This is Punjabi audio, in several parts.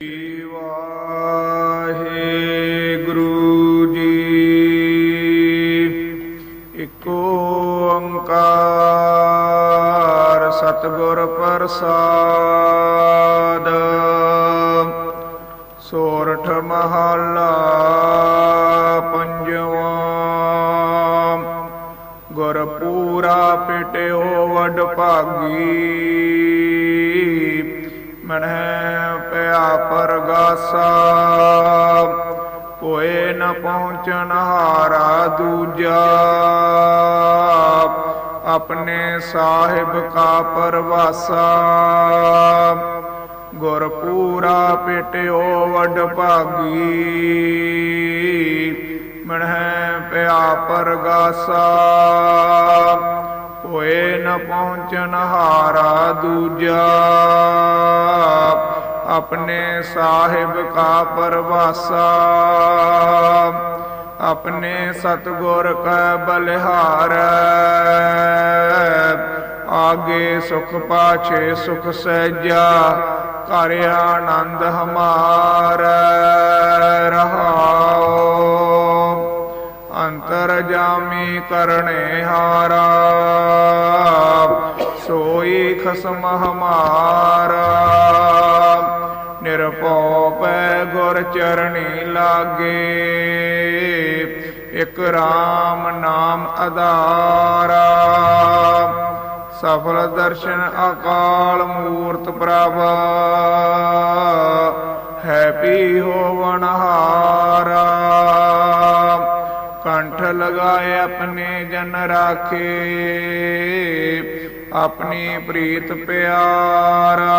ਵਾਹਿਗੁਰੂ ਜੀ। ਇੱਕ ਓੰਕਾਰ ਸਤਿਗੁਰ ਪ੍ਰਸਾਦ। ਸੋਰਠ ਮਹਲਾ ਪੰਜਵਾਂ। ਗੁਰ ਪੂਰਾ ਪਿਟਿਓ ਵਡ ਭਾਗੀ ਮਨਹਿ ਪਰਗਾਸਾ। ਕੋਏ ਨ ਪਹੁੰਚਣ ਹਾਰਾ ਦੂਜਾ। ਆਪਣੇ ਸਾਹਿਬ ਕਾ ਪਰਵਾਸਾ। ਗੁਰ ਪੂਰਾ ਪਿਟਿਓ ਵਡ ਭਾਗੀ। ਮਨਹਿ ਪਿਆ ਪਰਗਾਸਾ। ਹੋਏ ਨ ਪਹੁੰਚਨ ਹਾਰਾ ਦੂਜਾ। ਆਪਣੇ ਸਾਹਿਬ ਕਾ ਪਰਵਾਸਾ। ਆਪਣੇ ਸਤਗੁਰ ਕਾ ਬਲਿਹਾਰ। ਆਗੇ ਸੁਖ ਪਾਛੇ ਸੁਖ ਸਹਿਜਾ ਘਰ ਆਨੰਦ ਹਮਾਰ। ਰਹਾਓ, ਅੰਤਰ ਜਾਮੀ ਕਰਨੇ ਹਾਰਾ। ਸੋਈ ਖਸਮ ਹਮਾਰਾ। ਗੁਰ ਚਰਣੀ ਲਾਗੇ। ਇਕ RAM ਨਾਮ ਆਧਾਰਾ ਸਫਲ ਦਰਸ਼ਨ ਅਕਾਲ ਮੂਰਤ ਪ੍ਰਭ। ਹੈਪੀ ਪੀ ਹੋਵਨ ਹਾਰਾ। ਕੰਠ ਲਗਾਏ ਆਪਣੇ ਜਨ ਰਾਖੇ। ਆਪਣੀ ਪ੍ਰੀਤ ਪਿਆਰਾ।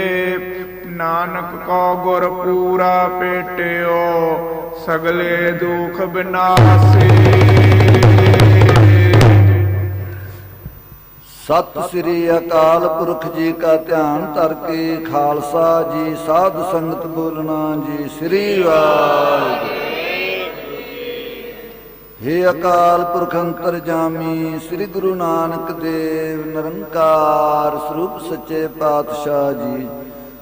ਨਾਨਕ ਕੋ ਗੁਰ ਪੂਰਾ ਪੇਟਿਓ, ਸਗਲੇ ਦੁਖ ਬਿਨਾਸੇ। ਸਤਿ ਸ੍ਰੀ ਅਕਾਲ ਪੁਰਖ ਜੀ ਕਾ ਧਿਆਨ ਧਰ ਕੇ ਖਾਲਸਾ ਜੀ, ਸਾਧ ਸੰਗਤ ਬੋਲਣਾ ਜੀ, ਸ੍ਰੀ ਵਾਹਿਗੁਰੂ। ਹੇ ਅਕਾਲ ਪੁਰਖ ਅੰਤਰ ਜਾਮੀ ਸ੍ਰੀ ਗੁਰੂ ਨਾਨਕ ਦੇਵ, ਨਿਰੰਕਾਰ ਸਰੂਪ ਸੱਚੇ ਪਾਤਸ਼ਾਹ ਜੀ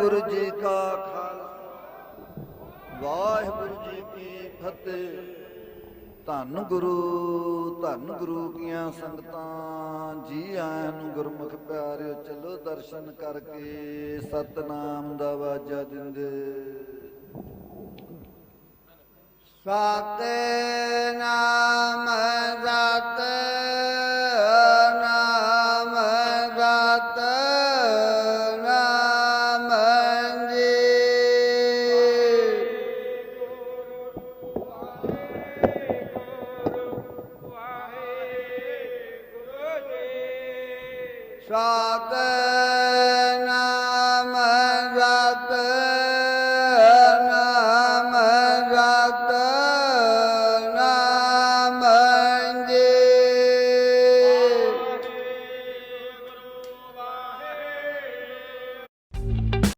ਵਾਹਿਗੁਰੂ ਜੀ ਕਾ ਖਾਲਸਾ। ਵਾਹਿਗੁਰੂ ਜੀ ਕੀ ਫਤਿਹ। ਧੰਨ ਗੁਰੂ ਧੰਨ ਗੁਰੂ ਕੀਆਂ ਸੰਗਤਾਂ, ਜੀ ਆਇਆਂ ਨੂੰ ਗੁਰਮੁਖ ਪਿਆਰਿਓ, ਚਲੋ ਦਰਸ਼ਨ ਕਰਕੇ ਸਤਨਾਮ ਦਾ ਵਾਜਾ ਦਿੰਦੇ। ਸਤਨਾਮ ਸਤ